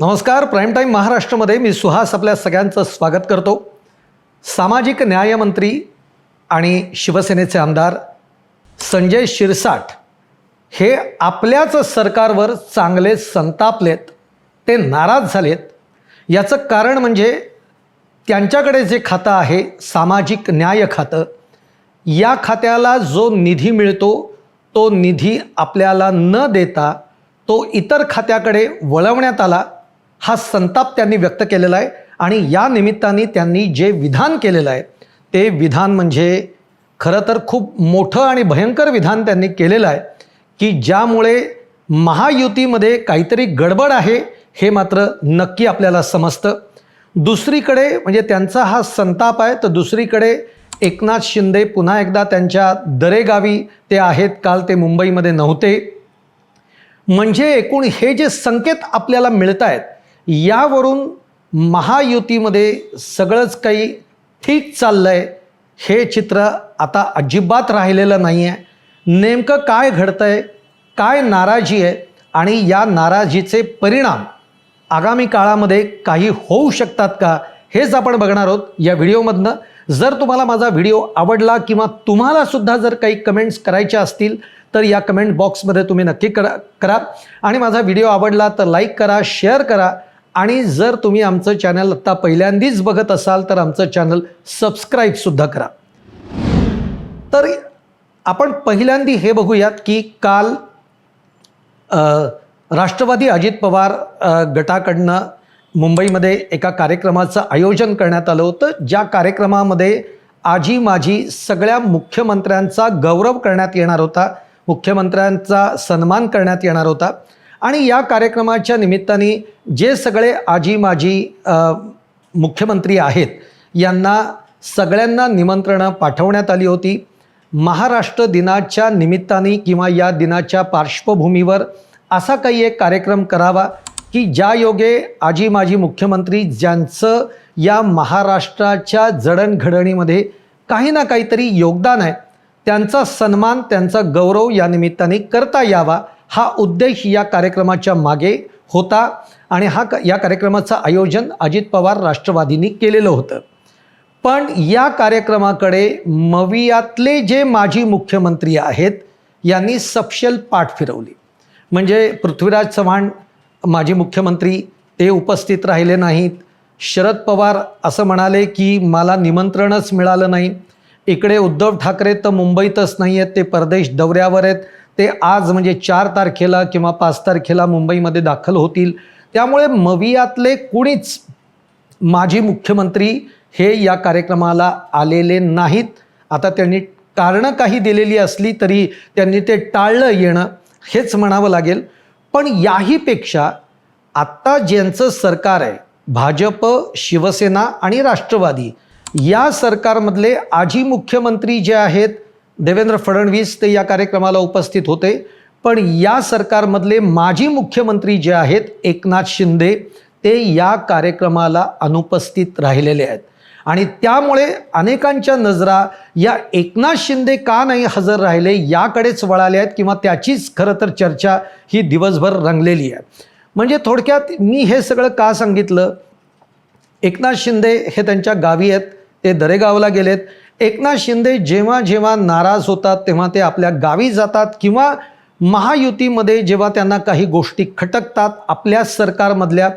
नमस्कार prime time महाराष्ट्रामध्ये मी सुहास आपल्या सगळ्यांचं स्वागत करतो. सामाजिक न्यायमंत्री आणि शिवसेनेचे आमदार संजय शिरसाट हे आपल्याच सरकारवर चांगले संतापलेत ते नाराज झालेत. याचं कारण म्हणजे त्यांच्याकडे जे खातं आहे सामाजिक न्याय खातं या खात्याला जो निधी मिळतो तो निधी आपल्याला न देता तो इतर खात्याकडे वळवण्यात आला. हा संताप त्यांनी व्यक्त केलेला आहे आणि या निमित्ताने त्यांनी जे विधान केलेलं आहे ते विधान म्हणजे खरं तर खूप मोठं आणि भयंकर विधान त्यांनी केलेलं आहे की ज्यामुळे महायुतीमध्ये काहीतरी गडबड आहे हे मात्र नक्की आपल्याला समजतं. दुसरीकडे म्हणजे त्यांचा हा संताप आहे तर दुसरीकडे एकनाथ शिंदे पुन्हा एकदा त्यांच्या दरेगावी ते आहेत काल ते मुंबईमध्ये नव्हते. म्हणजे एकूण हे जे संकेत आपल्याला मिळत आहेत यावरून महायुतीमध्ये सगळंच काही ठीक चाललं आहे हे चित्र आता अजिबात राहिलेलं नाही आहे नेमकं काय घडतं आहे काय नाराजी आहे आणि या नाराजीचे परिणाम आगामी काळामध्ये काही होऊ शकतात का हेच आपण बघणार आहोत या व्हिडिओमधनं. जर तुम्हाला माझा व्हिडिओ आवडला किंवा तुम्हालासुद्धा जर काही कमेंट्स करायच्या असतील तर या कमेंट बॉक्समध्ये तुम्ही नक्की करा करा. आणि माझा व्हिडिओ आवडला तर लाईक करा शेअर करा. आणि जर तुम्ही आमचं चॅनल आत्ता पहिल्यांदाच बघत असाल तर आमचं चॅनल सबस्क्राईबसुद्धा करा. तर आपण पहिल्यांदी हे बघूयात की काल राष्ट्रवादी अजित पवार गटाकडनं मुंबईमध्ये एका कार्यक्रमाचं आयोजन करण्यात आलं होतं. ज्या कार्यक्रमामध्ये आजी माझी सगळ्या मुख्यमंत्र्यांचा गौरव करण्यात येणार होता मुख्यमंत्र्यांचा सन्मान करण्यात येणार होता. आणि या कार्यक्रमाच्या निमित्ताने जे सगळे आजी माजी मुख्यमंत्री आहेत यांना सगळ्यांना निमंत्रणं पाठवण्यात आली होती. महाराष्ट्र दिनाच्या निमित्ताने किंवा या दिनाच्या पार्श्वभूमीवर असा काही एक कार्यक्रम करावा की ज्या योगे आजी माजी मुख्यमंत्री ज्यांचं या महाराष्ट्राच्या जडणघडणीमध्ये काही ना काहीतरी योगदान आहे त्यांचा सन्मान त्यांचा गौरव या निमित्ताने करता यावा. हा उद्देश या कार्यक्रमाच्या मागे होता आणि हा क- या कार्यक्रमाचं आयोजन अजित पवार राष्ट्रवादींनी केलेलं होतं. पण या कार्यक्रमाकडे मवियातले जे माजी मुख्यमंत्री आहेत यांनी सपशेल पाठ फिरवली. म्हणजे पृथ्वीराज चव्हाण माजी मुख्यमंत्री ते उपस्थित राहिले नाहीत. शरद पवार असं म्हणाले की मला निमंत्रणच मिळालं नाही. इकडे उद्धव ठाकरे तर मुंबईतच नाही आहेत ते परदेश दौऱ्यावर आहेत. ते आज म्हणजे चार तारखेला किंवा पाच तारखेला मुंबईमध्ये दाखल होतील. त्यामुळे मवियातले कुणीच माजी मुख्यमंत्री हे या कार्यक्रमाला आलेले नाहीत. आता त्यांनी कारणं काही दिलेली असली तरी त्यांनी ते टाळलं येणं हेच म्हणावं लागेल. पण याहीपेक्षा आत्ता ज्यांचं सरकार आहे भाजप शिवसेना आणि राष्ट्रवादी या सरकारमधले आजी मुख्यमंत्री जे आहेत देवेंद्र फडणवीस ते या कार्यक्रमाला उपस्थित होते. पण या सरकारमधले माजी मुख्यमंत्री जे आहेत एकनाथ शिंदे ते या कार्यक्रमाला अनुपस्थित राहिलेले आहेत. आणि त्यामुळे अनेकांच्या नजरा या एकनाथ शिंदे का नाही हजर राहिले याकडेच वळाले आहेत किंवा त्याचीच खरं तर चर्चा ही दिवसभर रंगलेली आहे. म्हणजे थोडक्यात मी हे सगळं का सांगितलं? एकनाथ शिंदे हे त्यांच्या गावी आहेत ते दरेगावला गेलेत. एकनाथ शिंदे जेव्हा जेव्हा नाराज होतात तेव्हा ते आपल्या गावी जातात किंवा महायुतीमध्ये जेव्हा त्यांना काही गोष्टी खटकतात आपल्या सरकारमधल्या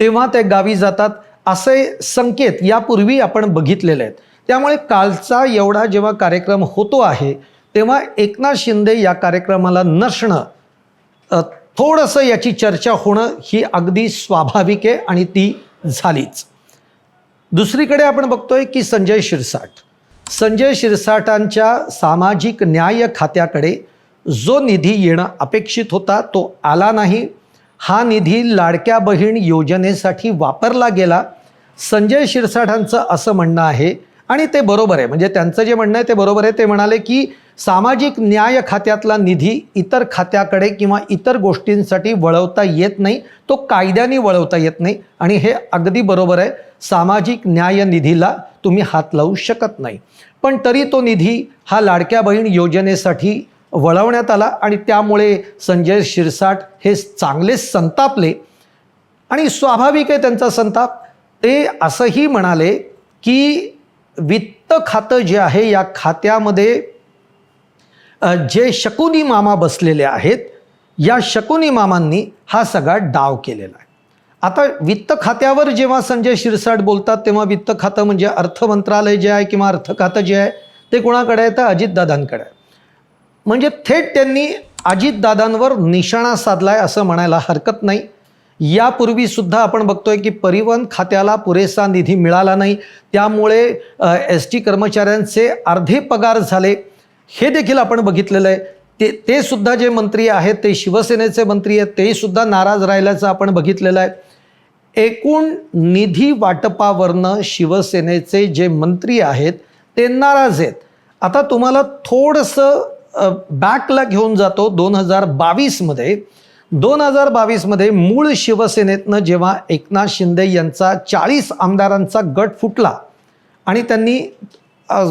तेव्हा ते गावी जातात. असे संकेत यापूर्वी आपण बघितलेले आहेत. त्यामुळे कालचा एवढा जेव्हा कार्यक्रम होतो आहे तेव्हा एकनाथ शिंदे या कार्यक्रमाला नसणं थोडंसं याची चर्चा होणं ही अगदी स्वाभाविक आहे आणि ती झालीच. दुसरीकडे आपण बघतोय की संजय शिरसाट. संजय शिरसाटांच्या सामाजिक न्याय खात्याकडे जो निधी येणं अपेक्षित होता तो आला नाही. हा निधी लाडक्या बहीण योजनेसाठी वापरला गेला. संजय शिरसाटांचं असं म्हणणं आहे आणि ते बरोबर आहे. म्हणजे त्यांचं जे म्हणणं आहे ते बरोबर आहे. ते म्हणाले की सामाजिक न्याय खात्यातला निधी इतर खात्याकडे किंवा इतर गोष्टींसाठी वळवता येत नाही. तो कायद्याने वळवता येत नाही. आणि हे अगदी बरोबर आहे. सामाजिक न्याय निधीला तुम्ही हात लावू शकत नाही. पण तरी तो निधी हा लाडक्या बहीण योजनेसाठी वळवण्यात आला आणि त्यामुळे संजय शिरसाट हे चांगलेच संतापले. आणि स्वाभाविक आहे त्यांचा संताप. ते असंही म्हणाले की वित्त खातं जे आहे या खात्यामध्ये जे शकुनी मामा बसलेले आहेत या शकुनी मामांनी हा सगळा डाव केलेला आहे. आता वित्त खात्यावर जेव्हा संजय शिरसाट बोलतात तेव्हा वित्त खातं म्हणजे अर्थ मंत्रालय जे आहे किंवा अर्थ खातं जे आहे ते कोणाकडे आहे? तर अजितदादांकडे आहे. म्हणजे थेट त्यांनी अजितदादांवर निशाणा साधलाय असं म्हणायला हरकत नाही. यापूर्वीसुद्धा आपण बघतोय की परिवहन खात्याला पुरेसा निधी मिळाला नाही. त्यामुळे एस टी कर्मचाऱ्यांचे अर्धे पगार झाले. हे देखील आपण बघितलेलं आहे. ते ते सुद्धा जे मंत्री आहेत ते शिवसेनेचे मंत्री आहेत ते सुद्धा नाराज राहिल्याचं आपण बघितलेलं आहे. एकूण निधी वाटपावरनं शिवसेनेचे जे मंत्री आहेत ते नाराज आहेत. आता तुम्हाला थोडंसं बॅकला घेऊन जातो दोन हजार बावीसमध्ये. दोन हजार बावीसमध्ये मूळ शिवसेनेतनं जेव्हा एकनाथ शिंदे यांचा चाळीस आमदारांचा गट फुटला आणि त्यांनी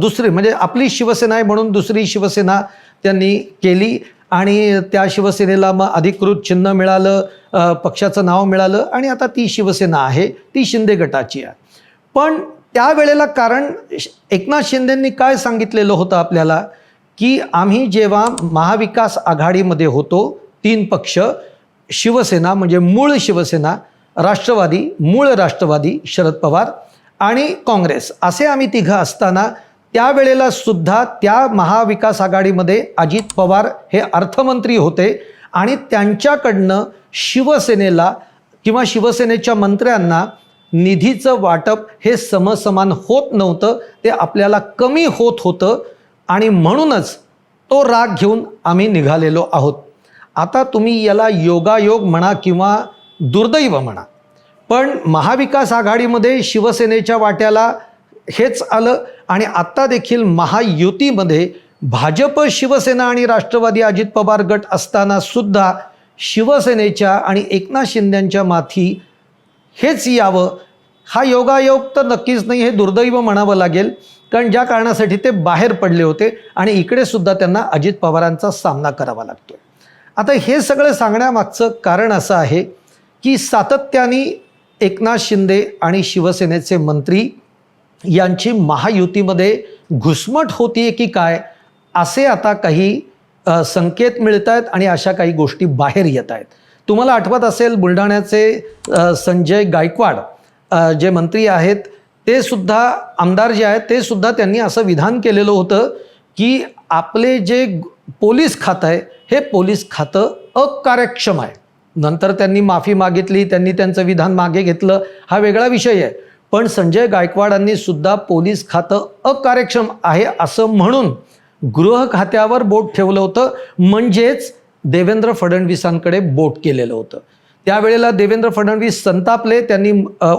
दुसरी म्हणजे आपली शिवसेना आहे म्हणून दुसरी शिवसेना त्यांनी केली आणि त्या शिवसेनेला मग अधिकृत चिन्ह मिळालं पक्षाचं नाव मिळालं आणि आता ती शिवसेना आहे ती शिंदे गटाची आहे. पण त्यावेळेला कारण श- एकनाथ शिंदेंनी काय सांगितलेलं होतं आपल्याला? की आम्ही जेव्हा महाविकास आघाडीमध्ये होतो तीन पक्ष शिवसेना म्हणजे मूळ शिवसेना राष्ट्रवादी मूळ राष्ट्रवादी शरद पवार आणि काँग्रेस असे आम्ही तिघं असताना त्यावेळेला सुद्धा त्या महाविकास आघाडीमध्ये अजित पवार हे अर्थमंत्री होते आणि त्यांच्याकडनं शिवसेनेला किंवा शिवसेनेच्या मंत्र्यांना निधीचं वाटप हे समसमान होत नव्हतं ते आपल्याला कमी होत होतं आणि म्हणूनच तो राग घेऊन आम्ही निघालेलो आहोत. आता तुम्ही याला योगायोग म्हणा किंवा दुर्दैव म्हणा पण महाविकास आघाडीमध्ये शिवसेनेच्या वाट्याला हेच आलं आणि आत्ता देखील महायुतीमध्ये भाजप शिवसेना आणि राष्ट्रवादी अजित पवार गट असताना सुद्धा शिवसेनेच्या आणि एकनाथ शिंद्यांच्या माथी हेच यावं. हा योगायोग तर नक्कीच नाही हे दुर्दैव म्हणावं लागेल. कारण ज्या कारणासाठी ते बाहेर पडले होते आणि इकडे सुद्धा त्यांना अजित पवारांचा सामना करावा लागतो. आता हे सगळं सांगण्यामागचं कारण असं आहे की सातत्याने एकनाथ शिंदे आणि शिवसेनेचे मंत्री यांची महायुतीमध्ये घुसमट होतीये की काय असे आता काही संकेत मिळत आहेत आणि अशा काही गोष्टी बाहेर येत आहेत तुम्हाला आठवत असेल बुलढाण्याचे संजय गायकवाड जे मंत्री आहेत ते सुद्धा आमदार जे आहेत ते सुद्धा त्यांनी असं विधान केलेलं होतं की आपले जे पोलीस खातं आहे हे पोलीस खातं अकार्यक्षम आहे. नंतर त्यांनी माफी मागितली त्यांनी त्यांचं विधान मागे घेतलं. हा वेगळा विषय आहे. पण संजय गायकवाडांनी सुद्धा पोलीस खातं अकार्यक्षम आहे असं म्हणून गृह खात्यावर बोट ठेवलं होतं. म्हणजेच देवेंद्र फडणवीसांकडे बोट केलेलं होतं. त्यावेळेला देवेंद्र फडणवीस संतापले. त्यांनी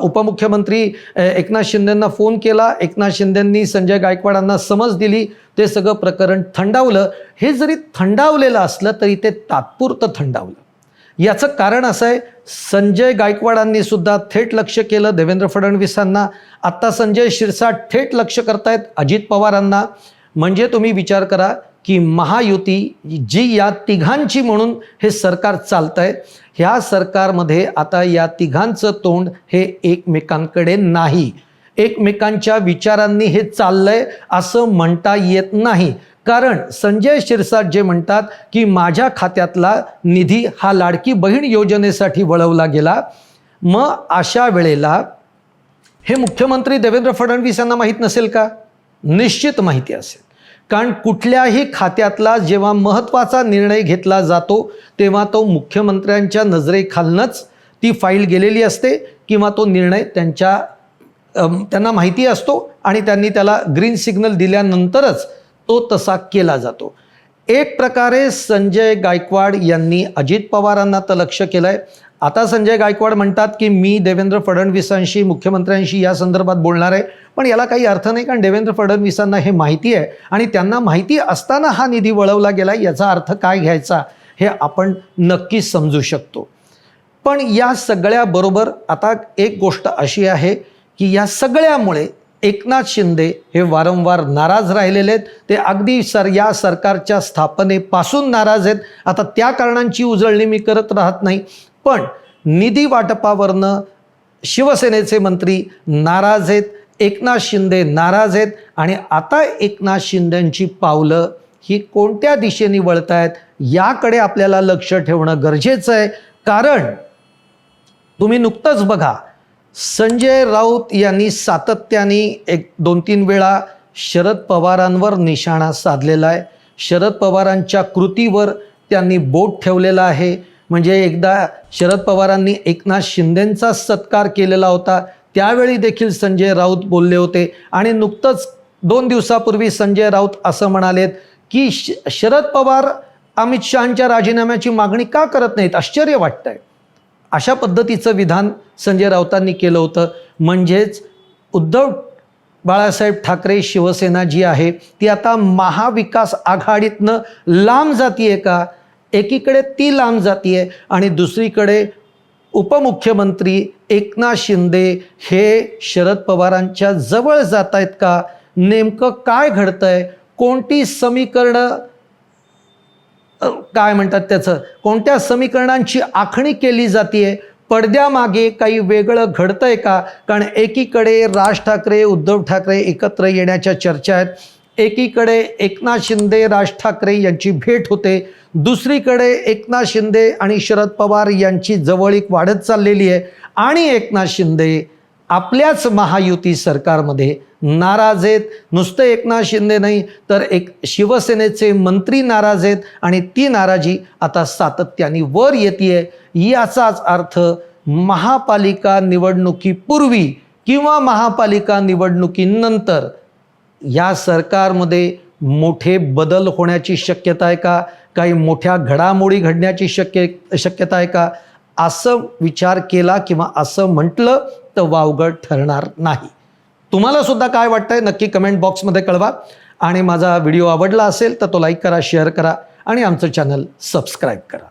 उपमुख्यमंत्री एकनाथ शिंदेंना फोन केला. एकनाथ शिंदेंनी संजय गायकवाडांना समज दिली. ते सगळं प्रकरण थंडावलं. हे जरी थंडावलेलं असलं तरी ते तात्पुरतं थंडावलं. याचं कारण असं आहे संजय गायकवाडांनी सुद्धा थेट लक्ष केलं देवेंद्र फडणवीसांना. आत्ता संजय शिरसाट थेट लक्ष करतायत अजित पवारांना. म्हणजे तुम्ही विचार करा की महायुती जी या तिघांची म्हणून हे सरकार चालतं आहे ह्या सरकारमध्ये आता या तिघांचं तोंड हे एकमेकांकडे नाही. एकमेकांच्या विचारांनी हे चाललंय असं म्हणता येत नाही. कारण संजय शिरसाट जे म्हणतात की माझ्या खात्यातला निधी हा लाडकी बहीण योजनेसाठी वळवला गेला. मग अशा वेळेला हे मुख्यमंत्री देवेंद्र फडणवीस यांना माहीत नसेल का? निश्चित माहिती असेल. कारण कुठल्याही खात्यातला जेव्हा महत्त्वाचा निर्णय घेतला जातो तेव्हा तो मुख्यमंत्र्यांच्या नजरेखालनंच ती फाईल गेलेली असते किंवा तो निर्णय त्यांच्या त्यांना माहिती असतो आणि त्यांनी त्याला ग्रीन सिग्नल दिल्यानंतरच तो तसा केला जातो. एक प्रकारे संजय गायकवाड यांनी अजित पवारांना तर लक्ष केलं आहे आता संजय गायकवाड म्हणतात की मी देवेंद्र फडणवीसांशी मुख्यमंत्र्यांशी या संदर्भात बोलणार आहे. पण याला काही अर्थ नाही कारण देवेंद्र फडणवीसांना हे माहिती आहे. आणि त्यांना माहिती असताना हा निधी वळवला गेला याचा अर्थ काय घ्यायचा हे आपण नक्कीच समजू शकतो. पण या सगळ्याबरोबर आता एक गोष्ट अशी आहे की या सगळ्यामुळे एकनाथ शिंदे हे वारंवार नाराज राहिलेले आहेत. ते अगदी सर या सरकारच्या स्थापनेपासून नाराज आहेत. आता त्या कारणांची उजळणी मी करत राहत नाही. पण निधी वाटपावरनं शिवसेनेचे मंत्री नाराज आहेत एकनाथ शिंदे नाराज आहेत आणि आता एकनाथ शिंदेंची पावलं ही कोणत्या दिशेने वळत आहेत याकडे आपल्याला लक्ष ठेवणं गरजेचं आहे. कारण तुम्ही नुकतंच बघा संजय राऊत यांनी सातत्याने एक दोन तीन वेळा शरद पवारांवर निशाणा साधलेला आहे. शरद पवारांच्या कृतीवर त्यांनी बोट ठेवलेला आहे. म्हणजे एकदा शरद पवारांनी एकनाथ शिंदेंचा सत्कार केलेला होता. त्यावेळी देखील संजय राऊत बोलले होते. आणि नुकतंच दोन दिवसापूर्वी संजय राऊत असं म्हणालेत की श शरद पवार अमित शहांच्या राजीनाम्याची मागणी का करत नाहीत? आश्चर्य वाटतंय. अशा पद्धतीचं विधान संजय राऊतांनी केलं होतं. म्हणजेच उद्धव बाळासाहेब ठाकरे शिवसेना जी आहे ती आता महाविकास आघाडीतनं लांब जातीये का? एकीकडे ती लांब जातीये आणि दुसरीकडे उपमुख्यमंत्री एकनाथ शिंदे हे शरद पवारांच्या जवळ जात आहेत का? नेमकं काय घडतंय? कोणती समीकरणं काय म्हणतात त्याचं? कोणत्या समीकरणांची आखणी केली जाते पडद्यामागे काही वेगळं घडतंय का? कारण एकीकडे राज ठाकरे उद्धव ठाकरे एकत्र येण्याच्या चर्चा आहेत. एकीकडे एकनाथ शिंदे राज ठाकरे यांची भेट होते. दुसरीकडे एकनाथ शिंदे आणि शरद पवार यांची जवळीक वाढत चाललेली आहे. आणि एकनाथ शिंदे आपल्याच महायुती सरकारमध्ये नाराज आहेत. नुसतं एकनाथ शिंदे नाही तर एक शिवसेनेचे मंत्री नाराज आहेत आणि ती नाराजी आता सातत्याने वर येते याचाच अर्थ महापालिका निवडणुकीपूर्वी किंवा महापालिका निवडणुकीनंतर या सरकारमध्ये मोठे बदल होण्याची शक्यता आहे का? काही मोठ्या घडामोडी घडण्याची शक्य शक्यता आहे का? असं विचार केला किंवा असं म्हटलं तर वावगड ठरणार नाही. तुम्हाला सुद्धा काय वाटतंय नक्की कमेंट बॉक्समध्ये कळवा. आणि माझा व्हिडिओ आवडला असेल तर तो लाईक करा शेअर करा आणि आमचं चॅनल सबस्क्राईब करा.